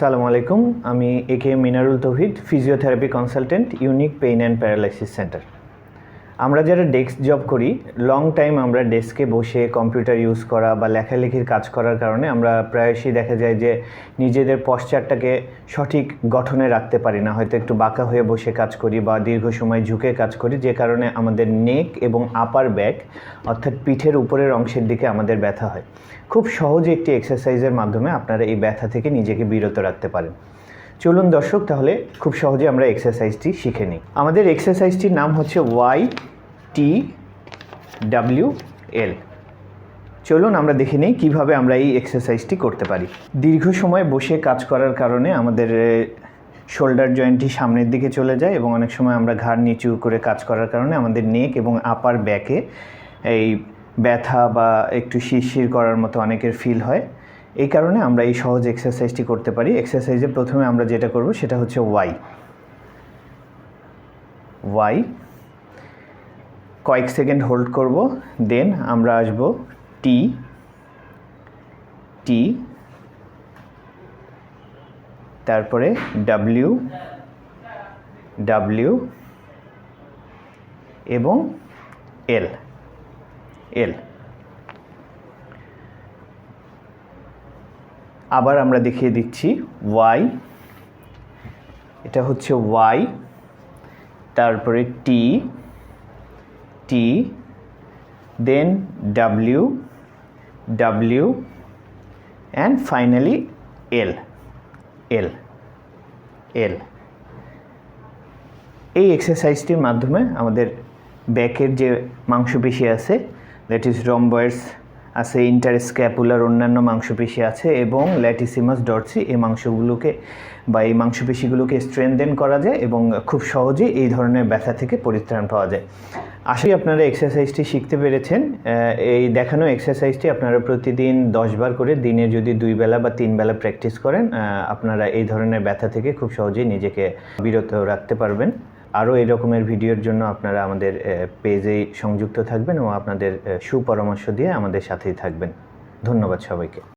আসসালামু আলাইকুম। আমি A K Minarul Tauhid physiotherapy consultant unique pain and paralysis centre আমরা যারা ডেস্ক জব করি লং টাইম আমরা ডেস্কে বসে কম্পিউটার ইউজ করা বা লেখালেখির কাজ করার কারণে আমরা প্রায়শই দেখা যায় যে নিজেদের পশ্চারটাকে সঠিক গঠনে রাখতে পারি না। হয়তো একটু বাঁকা হয়ে বসে কাজ করি বা দীর্ঘ সময় ঝুঁকে কাজ করি, যে কারণে আমাদের নেক এবং আপার ব্যাক অর্থাৎ পিঠের উপরের অংশের দিকে আমাদের ব্যথা হয়। খুব সহজে একটি এক্সারসাইজের মাধ্যমে আপনারা এই ব্যথা থেকে নিজেকে বিরত রাখতে পারেন। চলুন দর্শক, তাহলে খুব সহজে আমরা এক্সারসাইজটি শিখে নিই। আমাদের এক্সারসাইজটির নাম হচ্ছে ওয়াই টি ডাব্লিউ এল চলুন আমরা দেখে নিই কীভাবে আমরা এই এক্সারসাইজটি করতে পারি। দীর্ঘ সময় বসে কাজ করার কারণে আমাদের শোল্ডার জয়েন্টটি সামনের দিকে চলে যায় এবং অনেক সময় আমরা ঘাড় নিচু করে কাজ করার কারণে আমাদের নেক এবং আপার ব্যাকে এই ব্যথা বা একটু শিরশির করার মতো অনেকের ফিল হয়। এই কারণে আমরা এই সহজ এক্সারসাইজটি করতে পারি। এক্সারসাইজে প্রথমে আমরা যেটা করব সেটা হচ্ছে ওয়াই ওয়াই কয়েক সেকেন্ড হোল্ড করব, দেন আমরা আসব টি টি তারপরে ডাব্লিউ ডাব্লিউ এবং এল এল আবার আমরা দেখিয়ে দিচ্ছি ওয়াই এটা হচ্ছে ওয়াই তারপরে T T then W W and finally L L L এই এক্সারসাইজটির মাধ্যমে আমাদের ব্যাকের যে মাংসপেশি আছে দ্যাট ইজ রম্বয়েডস আছে ইন্টারস্ক্যাপুলার অন্যান্য মাংসপেশি আছে এবং ল্যাটিসিমাস ডরসি এই মাংসগুলোকে বা এই মাংসপেশিগুলোকে স্ট্রেনদেন করা যায় এবং খুব সহজেই এই ধরনের ব্যথা থেকে পরিত্রাণ পাওয়া যায়। করি আপনারা এক্সারসাইজটি শিখতে পেরেছেন। এই দেখানো এক্সারসাইজটি আপনারা প্রতিদিন দশবার করে দিনে যদি দুই বেলা বা তিন বেলা প্র্যাকটিস করেন আপনারা এই ধরনের ব্যথা থেকে খুব সহজেই নিজেকে বিরত রাখতে পারবেন। আরও এরকমের ভিডিওর জন্য আপনারা আমাদের পেজেই সংযুক্ত থাকবেন ও আপনাদের সুপরামর্শ দিয়ে আমাদের সাথেই থাকবেন। ধন্যবাদ সবাইকে।